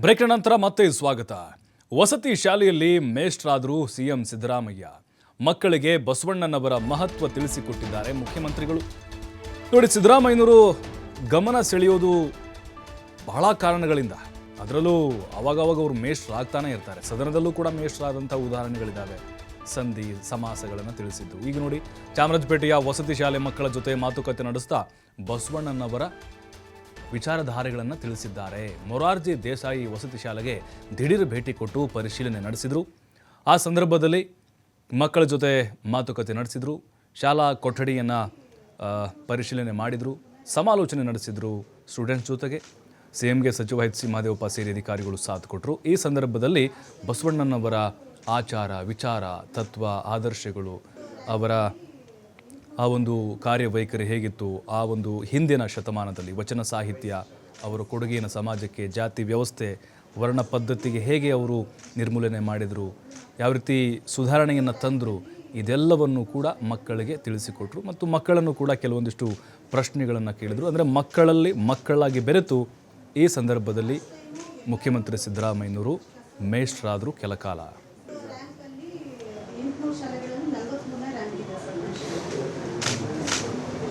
Break ನಂತರ ಮತ್ತೆ ಸ್ವಾಗತ. ವಸತಿ ಶಾಲೆಯಲ್ಲಿ ಮೇಷ್ಟ್ರಾದರು ಸಿಎಂ ಸಿದ್ದರಾಮಯ್ಯ. ಮಕ್ಕಳಿಗೆ ಬಸವಣ್ಣನವರ ಮಹತ್ವ ತಿಳಿಸಿಕೊಟ್ಟಿದ್ದಾರೆ ಮುಖ್ಯಮಂತ್ರಿಗಳು. ನೋಡಿ, ಸಿದ್ದರಾಮಯ್ಯನವರು ಗಮನ ಸೆಳೆಯೋದು ಬಹಳ ಕಾರಣಗಳಿಂದ. ಅದರಲ್ಲೂ ಅವಾಗವಾಗ ಅವರು ಮೇಷ್ಟ್ರಾಗ್ತಾನೆ ಇರ್ತಾರೆ. ಸದನದಲ್ಲೂ ಕೂಡ ಮೇಷ್ಟ್ರಾದಂಥ ಉದಾಹರಣೆಗಳಿದ್ದಾವೆ ಸಂಧಿ, ಸಮಾಸಗಳನ್ನು ತಿಳಿಸಿದ್ದು. ಈಗ ನೋಡಿ, ಚಾಮರಾಜಪೇಟೆಯ ವಸತಿ ಶಾಲೆ ಮಕ್ಕಳ ಜೊತೆ ಮಾತುಕತೆ ನಡೆಸ್ತಾ ಬಸವಣ್ಣನವರ ವಿಚಾರಧಾರೆಗಳನ್ನು ತಿಳಿಸಿದ್ದಾರೆ. ಮೊರಾರ್ಜಿ ದೇಸಾಯಿ ವಸತಿ ಶಾಲೆಗೆ ದಿಢೀರ್ ಭೇಟಿ ಕೊಟ್ಟು ಪರಿಶೀಲನೆ ನಡೆಸಿದರು. ಆ ಸಂದರ್ಭದಲ್ಲಿ ಮಕ್ಕಳ ಜೊತೆ ಮಾತುಕತೆ ನಡೆಸಿದರು. ಶಾಲಾ ಕೊಠಡಿಯನ್ನು ಪರಿಶೀಲನೆ ಮಾಡಿದರು. ಸಮಾಲೋಚನೆ ನಡೆಸಿದರು ಸ್ಟೂಡೆಂಟ್ಸ್ ಜೊತೆಗೆ. ಸಿ ಎಂಗೆ ಸಚಿವ ಎಚ್ ಸಿ ಮಹದೇವಪ್ಪ ಸೇರಿ ಅಧಿಕಾರಿಗಳು ಸಾಥ್ ಕೊಟ್ಟರು ಈ ಸಂದರ್ಭದಲ್ಲಿ ಬಸವಣ್ಣನವರ ಆಚಾರ, ವಿಚಾರ, ತತ್ವ, ಆದರ್ಶಗಳು ಅವರ ಆ ಒಂದು ಕಾರ್ಯವೈಖರಿ ಹೇಗಿತ್ತು? ಆ ಒಂದು ಹಿಂದಿನ ಶತಮಾನದಲ್ಲಿ ವಚನ ಸಾಹಿತ್ಯ, ಅವರ ಕೊಡುಗೆಯನ್ನು ಸಮಾಜಕ್ಕೆ, ಜಾತಿ ವ್ಯವಸ್ಥೆ, ವರ್ಣ ಪದ್ಧತಿಗೆ ಹೇಗೆ ಅವರು ನಿರ್ಮೂಲನೆ ಮಾಡಿದರು? ಯಾವ ರೀತಿ ಸುಧಾರಣೆಯನ್ನು ತಂದರು? ಇದೆಲ್ಲವನ್ನು ಕೂಡ ಮಕ್ಕಳಿಗೆ ತಿಳಿಸಿಕೊಟ್ರು ಮತ್ತು ಮಕ್ಕಳನ್ನು ಕೂಡ ಕೆಲವೊಂದಿಷ್ಟು ಪ್ರಶ್ನೆಗಳನ್ನು ಕೇಳಿದರು. ಅಂದರೆ ಮಕ್ಕಳಲ್ಲಿ ಮಕ್ಕಳಾಗಿ ಬೆರೆತು ಈ ಸಂದರ್ಭದಲ್ಲಿ ಮುಖ್ಯಮಂತ್ರಿ ಸಿದ್ದರಾಮಯ್ಯನವರು ಮೇಷ್ಟ್ರಾದರು ಕೆಲ ಕಾಲ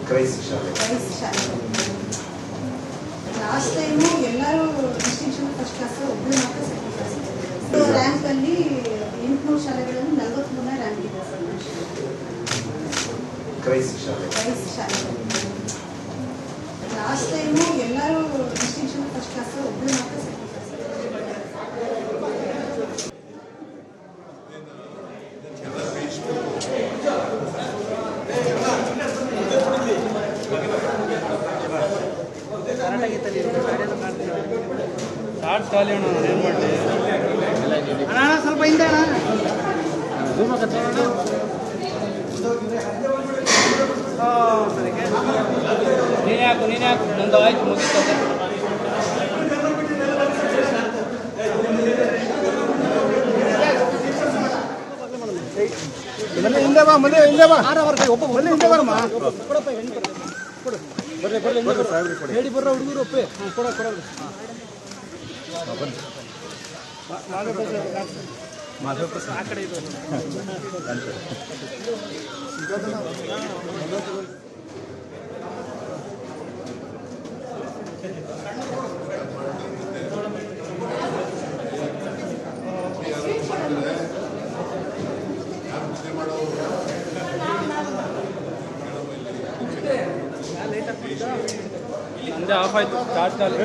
ಕ್ರೈಸ್ತ ಶಾಲೆ ಪ್ರೈಸ್ ಶಾಲೆ ಲಾಸ್ಟ್ ಟೈಮು ಎಲ್ಲರೂ ಡಿಸ್ಟಿಂಕ್ಷನ್ ಫಸ್ಟ್ ಕ್ಲಾಸ್ ಒಬ್ಬರು ಮಾತ್ರ ಸೆಕೆಂಡ್ ಕ್ಲಾಸ್ ರ್ಯಾಂಕಲ್ಲಿ ಎಂಟುನೂರು ಶಾಲೆಗಳಲ್ಲಿ ನಲವತ್ತ್ಮೂರನೇ ರ್ಯಾಂಕ್ ಇದೆ ಸರ್ ಕ್ರೈಸ್ತ ಶಾಲೆ ಪ್ರೈಸ್ ಶಾಲೆ ಲಾಸ್ಟ್ ಟೈಮು ಎಲ್ಲರೂ ಡಿಸ್ಟಿಂಕ್ಷನ್ ಫಸ್ಟ್ ಕ್ಲಾಸ್ ಒಬ್ಬರು ಮಾತ್ರ ಸೆಕೆಂಡ್ ಶಾರ್ಟ್ ಖಾಲಿ ಅಣ್ಣ ನಾನು ಏನು ಮಾಡಲಿ ಅಣ್ಣ ಅಣ್ಣ, ಸ್ವಲ್ಪ ಹಿಂದೆ ಅಣ್ಣ ಹಾಂ, ಸರಿ ನೀನೇ ಹಾಕು ನೀನೇ ಹಾಕು ನಂದು ಆಯ್ತು ಮುಗಿಸ್ತದೆ ಹಿಂದೆ ಬಾ ಮನೆ ಹಿಂದೆ ಬಾ ಒಬ್ಬ ಮನೆ ಹಿಂದೆ ಬರಮ್ಮ ಕೊಡಪ್ಪ ಹೆಣ್ಣು ಕೊಡು ಬರ್ರಿ ಬರ್ರಿ ಹೇಳಿ ಬರ್ರ ಹುಡುಗರು ಒಪ್ಪೆ ಕೊಡ ಆ ಕಡೆ ಇದು. ನಂದೇ ಆಫ್ ಆಯ್ತು ಚಾರ್ಜ್ ಖಾಲಿ